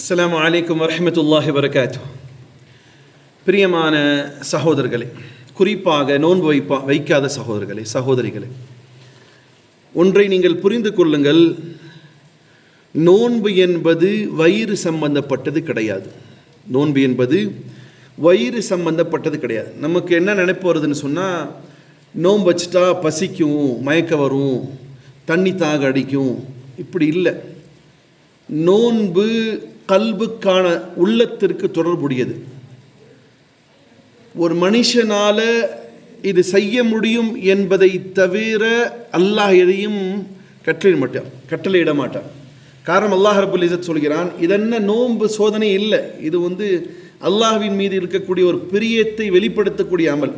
அஸ்லாம் வலைக்கம் வரமத்துல்லாஹி வரகாத்து பிரியமான சகோதரர்களே குறிப்பாக நோன்பு வைப்பா வைக்காத சகோதரர்களே சகோதரிகளே. ஒன்றை நீங்கள் புரிந்து கொள்ளுங்கள். நோன்பு என்பது வயிறு சம்பந்தப்பட்டது கிடையாது. நோன்பு என்பது வயிறு சம்பந்தப்பட்டது கிடையாது. நமக்கு என்ன நினைப்பு வருதுன்னு சொன்னால் நோன்பு வச்சுட்டா பசிக்கும் மயக்க வரும் தண்ணி தாக அடிக்கும். இப்படி இல்லை. நோன்பு கல்புக்கான உள்ளத்திற்கு தொடர்புடையது. ஒரு மனுஷனால் இது செய்ய முடியும் என்பதை தவிர அல்லாஹ் எதையும் கட்டளை மாட்டான் கட்டளையிட மாட்டான். காரணம் அல்லாஹ் ரபுல் இசத் சொல்கிறான் இதென்ன நோன்பு சோதனை இல்லை. இது வந்து அல்லாஹ்வின் மீது இருக்கக்கூடிய ஒரு பிரியத்தை வெளிப்படுத்தக்கூடிய அமல்.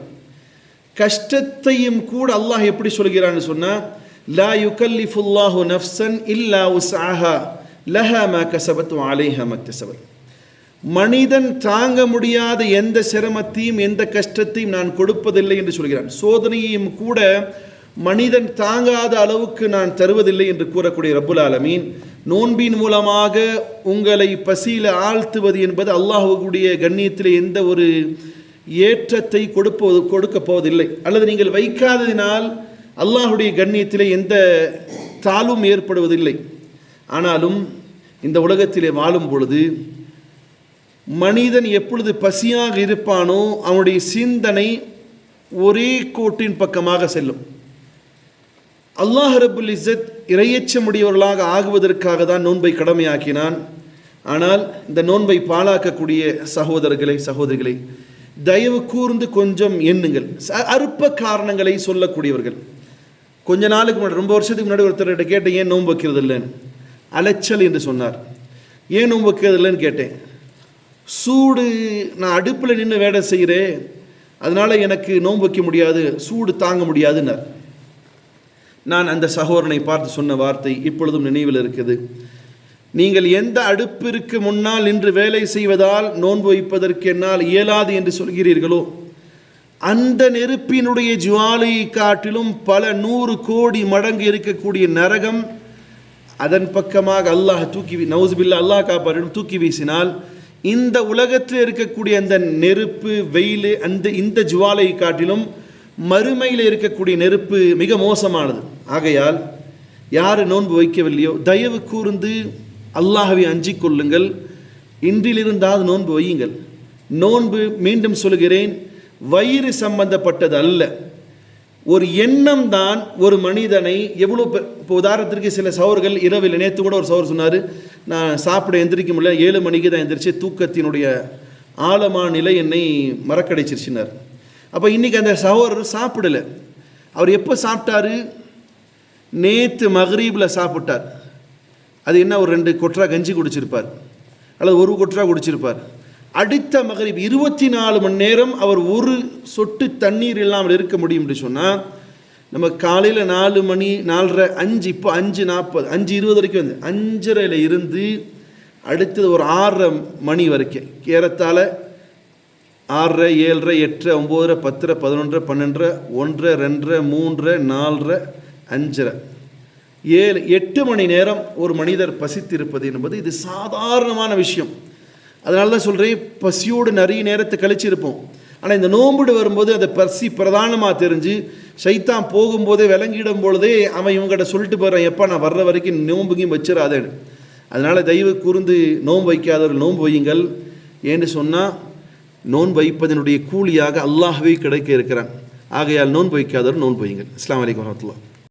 கஷ்டத்தையும் கூட அல்லாஹ் எப்படி சொல்கிறான்னு சொன்னால் லா யுகல்லிஃபுல்லாஹு நஃப்சன் இல்லா உஸ்ஆஹா. லஹா ம கசபத் அலைஹா மக்தசபத் மனிதன் தாங்க முடியாத எந்த சிரமத்தையும் எந்த கஷ்டத்தையும் நான் கொடுப்பதில்லை என்று சொல்கிறான். சோதனையையும் கூட மனிதன் தாங்காத அளவுக்கு நான் தருவதில்லை என்று கூறக்கூடிய ரப்புல் ஆலமீன் நோன்பின் மூலமாக உங்களை பசியில் ஆழ்த்துவது என்பது அல்லாஹுடைய கண்ணியத்தில் எந்த ஒரு ஏற்றத்தை கொடுப்பது கொடுக்க போவதில்லை. அல்லது நீங்கள் வைக்காததினால் அல்லாஹுடைய கண்ணியத்திலே எந்த தாழ்வும் ஏற்படுவதில்லை. ஆனாலும் இந்த உலகத்திலே வாழும் பொழுது மனிதன் எப்பொழுது பசியாக இருப்பானோ அவனுடைய சிந்தனை ஒரே கோட்டின் பக்கமாக செல்லும். அல்லாஹ் ரபுல் இசத் இரையச்சமுடையவர்களாக ஆகுவதற்காக தான் நோன்பை கடமையாக்கினான். ஆனால் இந்த நோன்பை பாழாக்கக்கூடிய சகோதரர்களை சகோதரிகளை தயவு கூர்ந்து கொஞ்சம் எண்ணுங்கள். ச- அற்ப காரணங்களை சொல்லக்கூடியவர்கள். கொஞ்ச நாளுக்கு முன்னாடி ரொம்ப வருஷத்துக்கு முன்னாடி ஒருத்தர்கிட்ட கேட்டேன் ஏன் நோன்பு வைக்கிறது இல்லைன்னு அலைச்சல் என்று சொன்னார். ஏன் நோன்பு வைக்கிறது இல்லைன்னு கேட்டேன். சூடு நான் அடுப்பில் நின்று வேலை செய்கிறேன். அதனால் எனக்கு நோன்பு வைக்க முடியாது சூடு தாங்க முடியாதுன்னார். நான் அந்த சகோதரனை பார்த்து சொன்ன வார்த்தை இப்பொழுதும் நினைவில் இருக்குது. நீங்கள் எந்த அடுப்பிற்கு முன்னால் நின்று வேலை செய்வதால் நோன்பு வைப்பதற்கு என்னால் இயலாது என்று சொல்கிறீர்களோ? அந்த நெருப்பினுடைய ஜுவாலையை காட்டிலும் பல நூறு கோடி மடங்கு இருக்கக்கூடிய நரகம் அதன் பக்கமாக அல்லாஹ் தூக்கி நவுசுபில்லா அல்லாஹ் காப்பாரிடம் தூக்கி வீசினால் இந்த உலகத்தில் இருக்கக்கூடிய அந்த நெருப்பு வெயில் அந்த இந்த ஜுவாலை காட்டிலும் மறுமையில் இருக்கக்கூடிய நெருப்பு மிக மோசமானது. ஆகையால் யார் நோன்பு வைக்கவில்லையோ தயவு கூர்ந்து அல்லாஹவை அஞ்சிக் கொள்ளுங்கள். இன்றிலிருந்தாவது நோன்பு வையுங்கள். நோன்பு மீண்டும் சொல்கிறேன் வயிறு சம்பந்தப்பட்டது அல்ல ஒரு எண்ணம் தான் ஒரு மனிதனை எவ்வளோ இப்போ உதாரணத்திற்கு சில சவர்கள் இரவில் நேற்று கூட ஒரு சவர் சொன்னார் நான் சாப்பிட எந்திரிக்க முடியல ஏழு மணிக்கு தான் எந்திரிச்சு தூக்கத்தினுடைய ஆழமான நிலை என்னை மறக்கடைச்சிருச்சினார். அப்போ இன்றைக்கி அந்த சகோதரர் சாப்பிடல. அவர் எப்போ சாப்பிட்டாரு? நேற்று மகரீபில் சாப்பிட்டார். அது என்ன ஒரு ரெண்டு கொற்றா கஞ்சி குடிச்சிருப்பார். அல்லது ஒரு கொட்ரா குடிச்சிருப்பார். அடுத்த மகரிப் இருபத்தி நாலு மணி நேரம் அவர் ஒரு சொட்டு தண்ணீர் இல்லாமல் இருக்க முடியும் என்று சொன்னால் நம்ம காலையில் நாலு மணி நாலரை அஞ்சு இப்போ அஞ்சு நாற்பது அஞ்சு இருபது வரைக்கும் வந்து அஞ்சரையில் இருந்து அடுத்தது ஒரு ஆறரை மணி வரைக்கும். ஏறத்தால் ஆறரை ஏழரை எட்டரை ஒம்போதரை பத்தரை பதினொன்றரை பன்னெண்டரை ஒன்றரை ரெண்டரை மூன்றரை நாலரை அஞ்சரை. ஏழு எட்டு மணி நேரம் ஒரு மனிதர் பசித்திருப்பது என்பது இது சாதாரணமான விஷயம். அதனால தான் சொல்கிறேன் பசியோடு நிறைய நேரத்தை கழிச்சிருப்போம். ஆனால் இந்த நோம்புடு வரும்போது அந்த பசி பிரதானமாக தெரிஞ்சு சைத்தான் போகும்போதே விளங்கிடும் பொழுதே அவன் இவங்ககிட்ட சொல்லிட்டு போகிறான் எப்போ நான் வர்ற வரைக்கும் நோம்புகையும் வச்சிடாதேன்னு அதனால் தயவு கூர்ந்து நோன்பு வைக்காதவர்கள் நோன்பு வையுங்கள். ஏன்னு சொன்னால் நோன்பு வைப்பதனுடைய கூலியாக அல்லாஹவே கிடைக்க இருக்கிறான். ஆகையால் நோன்பு வைக்காதவர் நோன்பு வையுங்கள். அஸ்ஸலாமு வலைக்கம் வரமத்துல்லா